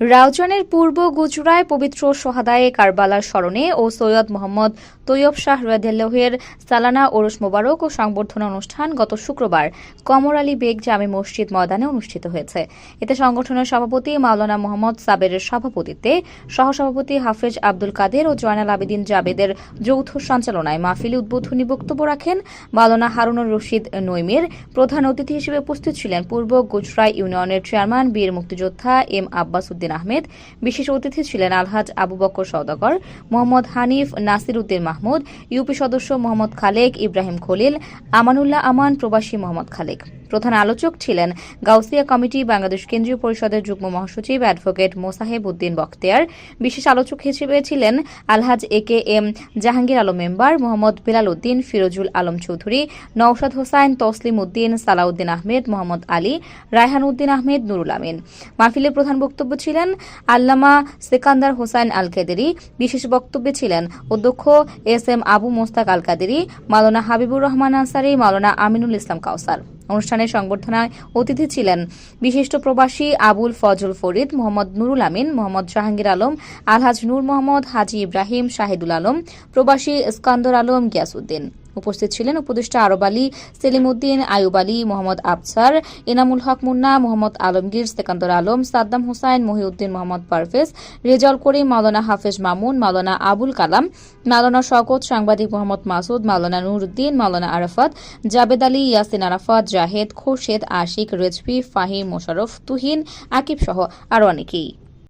রাউজানের পূর্ব গুজরায় পবিত্র সোহাদায়ে কারবালার স্মরণে ও সৈয়দ মোহাম্মদ তৈয়ব শাহ রাদেল্লাহের সালানা ওরস মোবারক ও সংবর্ধনা অনুষ্ঠান গত শুক্রবার কমর আলী বেগ জামে মসজিদ ময়দানে অনুষ্ঠিত হয়েছে। এতে সংগঠনের সভাপতি মাওলানা মোহাম্মদ সাবেরের সভাপতিত্বে সহসভাপতি হাফেজ আব্দুল কাদের ও জয়নাল আবেদিন জাবেদের যৌথ সঞ্চালনায় মাহফিলে উদ্বোধনী বক্তব্য রাখেন মাওলানা হারুনুর রশিদ নৈমির, প্রধান অতিথি হিসেবে উপস্থিত ছিলেন পূর্ব গুজরাই ইউনিয়নের চেয়ারম্যান বীর মুক্তিযোদ্ধা এম আব্বাস উদ্দিন আহমেদ, বিশেষ অতিথি ছিলেন আলহাজ আবু বক্কর সওদাগর, মোহাম্মদ হানিফ নাসির উদ্দিন মাহমুদ, ইউপি সদস্য মোহাম্মদ খালেক, ইব্রাহিম খলিল, আমানুল্লাহ আমান প্রবাসী মোহাম্মদ খালেক। প্রধান আলোচক ছিলেন গাউসিয়া কমিটি বাংলাদেশ কেন্দ্রীয় পরিষদের যুগ্ম মহাসচিব অ্যাডভোকেট মোসাহেব উদ্দিন বখতিয়ার। বিশেষ আলোচক হিসেবে ছিলেন Alhaj A K M Jahangir Alam member Mohammad Bilal Uddin, Firozul Alam Chowdhury, Naushad Hossain, Taslim Uddin, Salauddin Ahmed, Mohammad Ali, Raihan Uddin Ahmed, Nurul Amin. মাহফিলের প্রধান বক্তব্য ছিলেন আল্লামা সেকান্দার হোসাইন আল কাদেরি বিশেষ বক্তব্যে ছিলেন অধ্যক্ষ এস এম আবু মোস্তাক আল কাদেরি মাওলানা হাবিবুর রহমান আনসারি, মাওলানা আমিনুল ইসলাম কাউসার। অনুষ্ঠানের সংবর্ধনায় অতিথি ছিলেন বিশিষ্ট প্রবাসী আবুল ফজল ফরিদ, মোহাম্মদ নুরুল আমিন, মোহাম্মদ জাহাঙ্গীর আলম, আলহাজ নূর মোহাম্মদ, হাজি ইব্রাহিম শাহিদুল আলম, প্রবাসী ইস্কান্দর আলম গিয়াসউদ্দিন। উপস্থিত ছিলেন উপদেষ্টা আরব আলী সেলিম উদ্দিন আয়ুব আলী, মোহাম্মদ আফসার এনামুল হক মুন্না, মোহাম্মদ আলমগীর, সেকান্দর আলম, সাদ্দাম হোসাইন, মহিউদ্দিন মোহাম্মদ পারভেজ, রেজাউল করিম, মাওলানা হাফেজ মামুন, মাওলানা আবুল কালাম, মাওলানা শওকত, সাংবাদিক মোহাম্মদ মাসুদ, মাওলানা নুরুদ্দিন, মাওলানা আরাফাত, জাবেদ আলী, ইয়াসিন আরাফাত, জাহেদ, খোরশেদ, আশিক, রেজভি, ফাহিম মোশারফ তুহিন, আকিব সহ আরও অনেকেই।